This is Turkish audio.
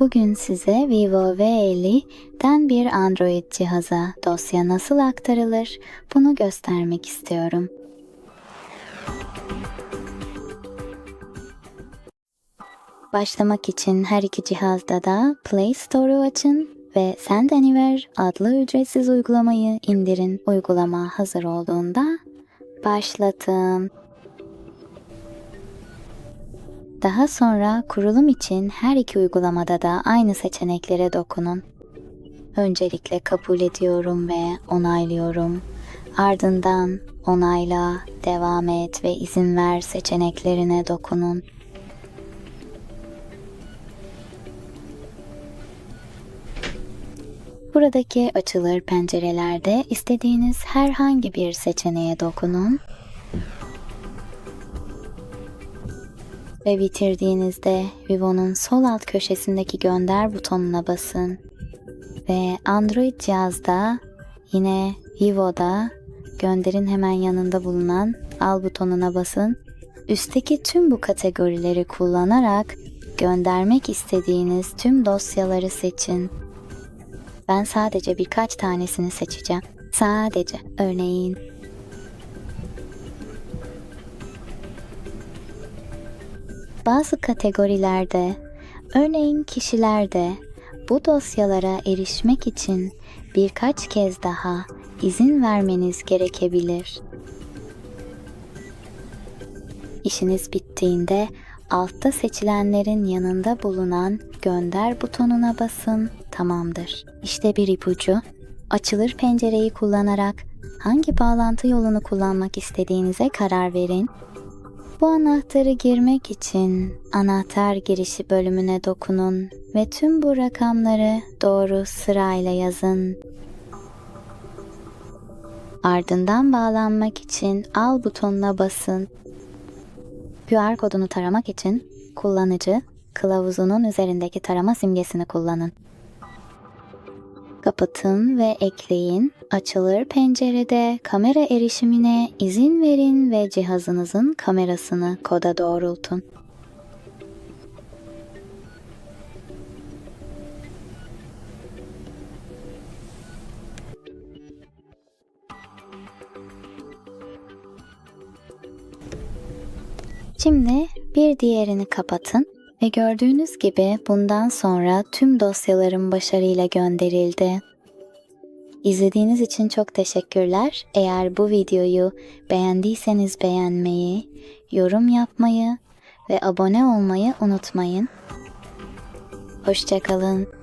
Bugün size Vivo V50'den bir Android cihaza dosya nasıl aktarılır bunu göstermek istiyorum. Başlamak için her iki cihazda da Play Store'u açın ve Send Anywhere adlı ücretsiz uygulamayı indirin. Uygulama hazır olduğunda başlatın. Daha sonra kurulum için her iki uygulamada da aynı seçeneklere dokunun. Öncelikle kabul ediyorum ve onaylıyorum. Ardından onayla, devam et ve izin ver seçeneklerine dokunun. Buradaki açılır pencerelerde istediğiniz herhangi bir seçeneğe dokunun ve bitirdiğinizde Vivo'nun sol alt köşesindeki gönder butonuna basın. Ve Android cihazda yine Vivo'da gönderin hemen yanında bulunan al butonuna basın. Üstteki tüm bu kategorileri kullanarak göndermek istediğiniz tüm dosyaları seçin. Ben sadece birkaç tanesini seçeceğim. Sadece örneğin bazı kategorilerde, örneğin kişilerde bu dosyalara erişmek için birkaç kez daha izin vermeniz gerekebilir. İşiniz bittiğinde altta seçilenlerin yanında bulunan gönder butonuna basın. Tamamdır. İşte bir ipucu. Açılır pencereyi kullanarak hangi bağlantı yolunu kullanmak istediğinize karar verin bu anahtarı girmek için anahtar girişi bölümüne dokunun ve tüm bu rakamları doğru sırayla yazın. Ardından bağlanmak için al butonuna basın. QR kodunu taramak için kullanıcı kılavuzunun üzerindeki tarama simgesini kullanın. Kapatın ve ekleyin. Açılır pencerede kamera erişimine izin verin ve cihazınızın kamerasını koda doğrultun. Şimdi bir diğerini kapatın ve gördüğünüz gibi bundan sonra tüm dosyalarım başarıyla gönderildi. İzlediğiniz için çok teşekkürler. Eğer bu videoyu beğendiyseniz beğenmeyi, yorum yapmayı ve abone olmayı unutmayın. Hoşçakalın.